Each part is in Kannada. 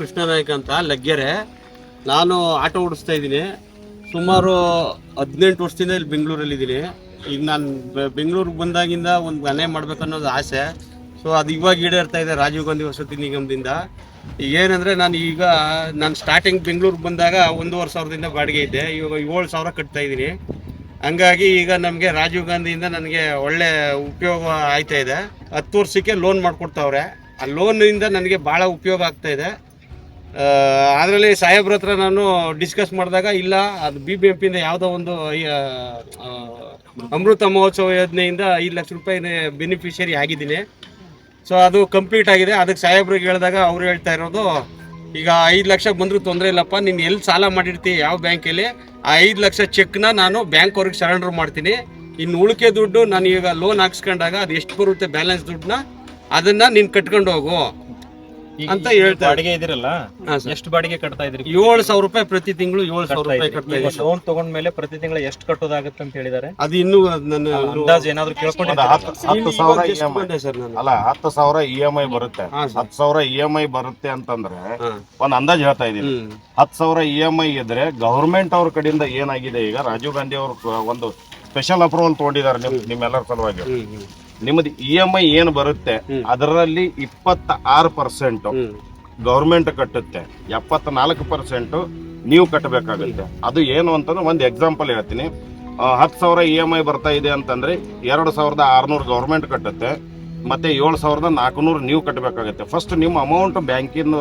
ಕೃಷ್ಣನಾಯ್ಕ ಅಂತ ಲಗ್ಗೆರೆ. ನಾನು ಆಟೋ ಓಡಿಸ್ತಾ ಇದ್ದೀನಿ. ಸುಮಾರು ಹದಿನೆಂಟು ವರ್ಷದಿಂದ ಇಲ್ಲಿ ಬೆಂಗಳೂರಲ್ಲಿ ಇದ್ದೀನಿ. ಈಗ ನಾನು ಬೆಂಗಳೂರಿಗೆ ಬಂದಾಗಿಂದ ಒಂದು ಮನೆ ಮಾಡ್ಬೇಕು ಅನ್ನೋದು ಆಸೆ. ಸೊ ಅದು ಇವಾಗ ಈಡೇರ್ತಾ ಇದೆ ರಾಜೀವ್ ಗಾಂಧಿ ವಸತಿ ನಿಗಮದಿಂದ. ಏನಂದ್ರೆ ನಾನು ಈಗ ನಾನು ಸ್ಟಾರ್ಟಿಂಗ್ ಬೆಂಗಳೂರಿಗೆ ಬಂದಾಗ ಒಂದೂವರೆ ಸಾವಿರದಿಂದ ಬಾಡಿಗೆ ಇದ್ದೆ. ಇವಾಗ ಏಳು ಸಾವಿರ ಕಟ್ತಾ ಇದ್ದೀನಿ. ಹಂಗಾಗಿ ಈಗ ನಮಗೆ ರಾಜೀವ್ ಗಾಂಧಿಯಿಂದ ನನಗೆ ಒಳ್ಳೆ ಉಪಯೋಗ ಆಯ್ತಾ ಇದೆ. ಹತ್ತು ವರ್ಷಕ್ಕೆ ಲೋನ್ ಮಾಡಿಕೊಡ್ತಾವ್ರೆ. ಆ ಲೋನಿಂದ ನನಗೆ ಭಾಳ ಉಪಯೋಗ ಆಗ್ತಾ ಇದೆ. ಅದರಲ್ಲಿ ಸಾಹೇಬ್ರ ಹತ್ರ ನಾನು ಡಿಸ್ಕಸ್ ಮಾಡಿದಾಗ, ಇಲ್ಲ, ಅದು ಬಿ ಬಿ ಎಂ ಪಿಯಿಂದ ಯಾವುದೋ ಒಂದು ಅಮೃತ ಮಹೋತ್ಸವ ಯೋಜನೆಯಿಂದ ಐದು ಲಕ್ಷ ರೂಪಾಯಿ ಬೆನಿಫಿಷರಿ ಆಗಿದ್ದೀನಿ. ಸೊ ಅದು ಕಂಪ್ಲೀಟ್ ಆಗಿದೆ. ಅದಕ್ಕೆ ಸಾಹೇಬ್ರಿಗೆ ಹೇಳಿದಾಗ ಅವ್ರು ಹೇಳ್ತಾ ಇರೋದು, ಈಗ ಐದು ಲಕ್ಷ ಬಂದರೂ ತೊಂದರೆ ಇಲ್ಲಪ್ಪ, ನೀನು ಎಲ್ಲಿ ಸಾಲ ಮಾಡಿರ್ತೀವಿ ಯಾವ ಬ್ಯಾಂಕಲ್ಲಿ ಆ ಐದು ಲಕ್ಷ ಚೆಕ್ನ ನಾನು ಬ್ಯಾಂಕ್ ಅವ್ರಿಗೆ ಸರೆಂಡರ್ ಮಾಡ್ತೀನಿ. ಇನ್ನು ಉಳಿಕೆ ದುಡ್ಡು ನಾನು ಈಗ ಲೋನ್ ಹಾಕ್ಸ್ಕೊಂಡಾಗ ಅದು ಎಷ್ಟು ಬರುತ್ತೆ ಬ್ಯಾಲೆನ್ಸ್ ದುಡ್ಡನ್ನ, ಅದನ್ನು ನೀನು ಕಟ್ಕೊಂಡು ಹೋಗು. ಅಂತ ಹೇಳ್ತಾರೆ. ಬಾಡಿಗೆ ಇದಿರಲ್ಲ ಹಾ, ಸರ್. ಎಷ್ಟು ಬಾಡಿಗೆ ಕಟ್ತಾ ಇದ್ರಿ ಏಳು ಸಾವಿರ ರೂಪಾಯಿ ಪ್ರತಿ ತಿಂಗಳು ಏಳು ಸಾವಿರ ರೂಪಾಯಿ ಕಟ್ತಾ ಇದ್ದೀನಿ ಸರ್. ಲೋನ್ ತಗೊಂಡ್ಮೇಲೆ ಪ್ರತಿ ತಿಂಗಳ ಎಷ್ಟು ಕಟ್ಟೋದಾಗತ್ತೆ ಅಂತ ಹೇಳಿದಾರೆ ಅದು ಇನ್ನೂ ನನ್ನ ಅಂದಾಜ್ ಏನಾದ್ರು ಒಂದು ಕೇಳ್ಕೊಂಡಿದ್ದೀರಾ ಹತ್ತು ಹತ್ತು ಸಾವಿರ ಇ ಎಂ ಐ. ಸರ್ ನಾನು ಅಲ್ಲ ಹತ್ತು ಸಾವಿರ ಇ ಎಂ ಐ ಬರುತ್ತೆ. ಹಾ, ಸರ್. ಹತ್ತು ಸಾವಿರ ಇ ಎಂ ಐ ಬರುತ್ತೆ ಅಂತಂದ್ರೆ ಹಾ. ಒಂದ್ ಅಂದಾಜ್ ಹೇಳ್ತಾ ಇದೀನಿ ಹ್ಮ್. ಹತ್ತು ಸಾವಿರ ಇ ಎಂ ಐ ಇದ್ರೆ ಗವರ್ಮೆಂಟ್ ಅವ್ರ ಕಡೆಯಿಂದ ಏನಾಗಿದೆ ಈಗ? ರಾಜೀವ್ ಗಾಂಧಿ ಅವರು ಒಂದು ಸ್ಪೆಷಲ್ ಅಪ್ರೂವಲ್ ತಗೊಂಡಿದ್ದಾರೆ ನಿಮ್ ನಿಮ್ಮೆಲ್ಲರ ಸಲುವಾಗಿ. ಹ್ಮ್ ಹ್ಮ್. ನಿಮ್ಮದು ಇ ಎಂ ಐ ಏನು ಬರುತ್ತೆ ಅದರಲ್ಲಿ ಇಪ್ಪತ್ತ ಆರು ಪರ್ಸೆಂಟ್ ಗೌರ್ಮೆಂಟ್ ಕಟ್ಟುತ್ತೆ. ಎಪ್ಪತ್ನಾಲ್ಕು ಪರ್ಸೆಂಟ್ ನೀವು ಕಟ್ಟಬೇಕಾಗುತ್ತೆ. ಅದು ಏನು ಅಂತಂದ್ರೆ ಒಂದು ಎಕ್ಸಾಂಪಲ್ ಹೇಳ್ತೀನಿ. ಹತ್ತು ಸಾವಿರ ಇ ಎಂ ಐ ಬರ್ತಾ ಇದೆ ಅಂತಂದ್ರೆ ಎರಡು ಸಾವಿರದ ಆರುನೂರು ಗೌರ್ಮೆಂಟ್ ಕಟ್ಟುತ್ತೆ ಮತ್ತೆ ಏಳು ಸಾವಿರದ ನಾಲ್ಕುನೂರು ನೀವು ಕಟ್ಟಬೇಕಾಗುತ್ತೆ. ಫಸ್ಟ್ ನಿಮ್ಮ ಅಮೌಂಟ್ ಬ್ಯಾಂಕಿನ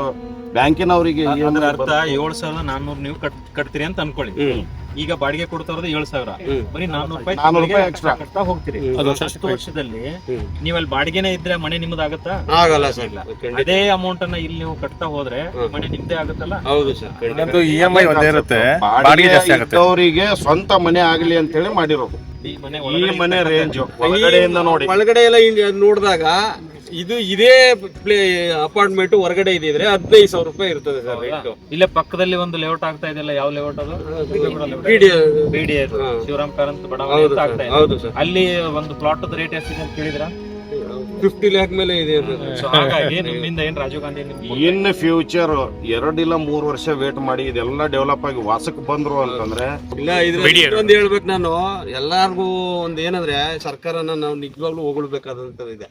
ಬ್ಯಾಂಕಿನವರಿಗೆ ಅದ್ರ ಅರ್ಥ ಏಳ್ ಸಾವಿರದ ನಾನ್ನೂರು ನೀವು ಕಟ್ ಕಟ್ತೀರಿ ಅಂತ ಅನ್ಕೊಳ್ಳಿ. ಈಗ ಬಾಡಿಗೆ ಕೊಡ್ತಾರದ ಏಳ್ ಸಾವಿರ. ಹ್ಮ್. ಬರೀ ನಾನ್ನೂರು ರೂಪಾಯಿ extra. ಕಟ್ತಾ ಹೋಗ್ತೀರಿ. ಹತ್ತು ವರ್ಷದಲ್ಲಿ ನೀವು ಅಲ್ಲಿ ಬಾಡಿಗೆನೇ ಇದ್ರೆ ಮನೆ ನಿಮ್ದಾಗತ್ತಾ ಆಗಲ್ಲ ಸರ್. ಅದೇ ಅಮೌಂಟ್ ಅನ್ನ ಇಲ್ಲಿ ನೀವು ಕಟ್ತಾ ಹೋದ್ರೆ ಮನೆ ನಿಮ್ದೇ ಆಗುತ್ತಲ್ಲ? ಹೌದು ಸರ್. ಇ ಎಂ ಐ ಒಂದೇ ಇರುತ್ತೆ. ಬಾಡಿಗೆ ಬಾಡಿಗೆ ಜಾಸ್ತಿ ಆಗುತ್ತೆ. ಇದ್ದವರಿಗೆ ಸ್ವಂತ ಮನೆ ಆಗಲಿ ಅಂತ ಹೇಳಿ ಮಾಡಿರೋದು. ಈ ಮನೆ ಈ ಒಳಗಡೆ ಮನೆ ರೇಂಜ್ ಒಳಗಡೆಯಿಂದ ನೋಡಿ. ಒಳಗಡೆ ಎಲ್ಲ ನೋಡಿದಾಗ ಇದು ಇದೇ ಪ್ಲೇ ಅಪಾರ್ಟ್ಮೆಂಟ್ ಹೊರಗಡೆ ಇದ್ರೆ ಹದಿನೈದು ಸಾವಿರ ರೂಪಾಯಿ ಇರ್ತದೆ ಸರ್ ರೇಟ್ ಇಲ್ಲೇ ಪಕ್ಕದಲ್ಲಿ ಒಂದು ಲೇಔಟ್ ಆಗ್ತಾ ಇದೆಯಲ್ಲ ಯಾವ ಲೇಔಟ್ ಅದು. ಶಿವರಾಮ್ ಕಾರಂತ್ ಬಡಾವಣೆ ಹೌದು ಅಂತ ಸರ್ ಆಗ್ತಾ ಇದೆ. ಹೌದು ಸರ್. ಅಲ್ಲಿ ಒಂದು ಪ್ಲಾಟ್ ರೇಟ್ ಎಷ್ಟಿದೆ ಅಂತ ಕೇಳಿದ್ರ? ಫಿಫ್ಟಿ ಲ್ಯಾಕ್ ಮೇಲೆ ಇದೆ ಸರ್. ಸೊ ಹಾಗಾಗಿ ನಿಮ್ಮಿಂದ ಏನ್ ರಾಜೀವ್ ಗಾಂಧಿ ನಿಮ್ಗೆ ಇನ್ ಫ್ಯೂಚರ್ ಇಲ್ಲ ಮೂರು ವರ್ಷ ವೇಟ್ ಮಾಡಿ ಇದೆಲ್ಲ ಡೆವಲಪ್ ಆಗಿ ವಾಸಕ್ಕೆ ಬಂದ್ರು ಅಂತಂದ್ರೆ ಇಲ್ಲ ಇದ್ರಲ್ಲಿ ಒಂದು ಹೇಳ್ಬೇಕು ನಾನು. ಎಲ್ಲಾರ್ಗು ಒಂದ್ ಏನಂದ್ರೆ ಸರ್ಕಾರನ ನಾವು ನಿಜವಾಗ್ಲೂ ಹೊಗಳ್ಬೇಕಾದಂತದ್ದು ಇದೆ.